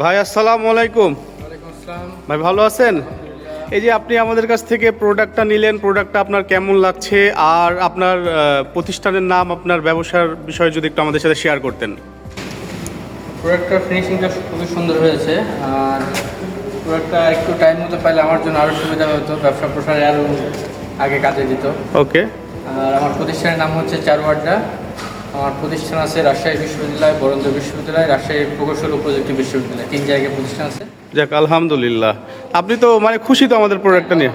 ভাই আসসালামু আলাইকুম। ভাই ভালো আছেন? এই যে আপনি আমাদের কাছ থেকে প্রোডাক্টটা নিলেন প্রোডাক্টটা আপনার কেমন লাগছে? আর আপনার প্রতিষ্ঠানের নাম আপনার ব্যবসার বিষয়ে যদি একটু আমাদের সাথে শেয়ার করতেন। প্রোডাক্টটার ফিনিশিংটা খুবই সুন্দর হয়েছে। আর প্রোডাক্টটা একটু টাইম মতো পাইলে আমার জন্য আরও সুবিধা হতো। ব্যবসা প্রসারে আরও আগে কাজে দিত। ওকে আর আমার প্রতিষ্ঠানের নাম হচ্ছে চারুয়াড্ডা আমার প্রতিষ্ঠান আছে রাজশাহী বিশ্ববিদ্যালয় বরেন্দ্র বিশ্ববিদ্যালয় রাজশাহী প্রকৌশল ও প্রযুক্তি বিশ্ববিদ্যালয়। তিন জায়গায় প্রতিষ্ঠান আছে। যাক আলহামদুলিল্লাহ। আপনি তো মানে খুশি তো আমাদের প্রোডাক্টটা নিয়ে।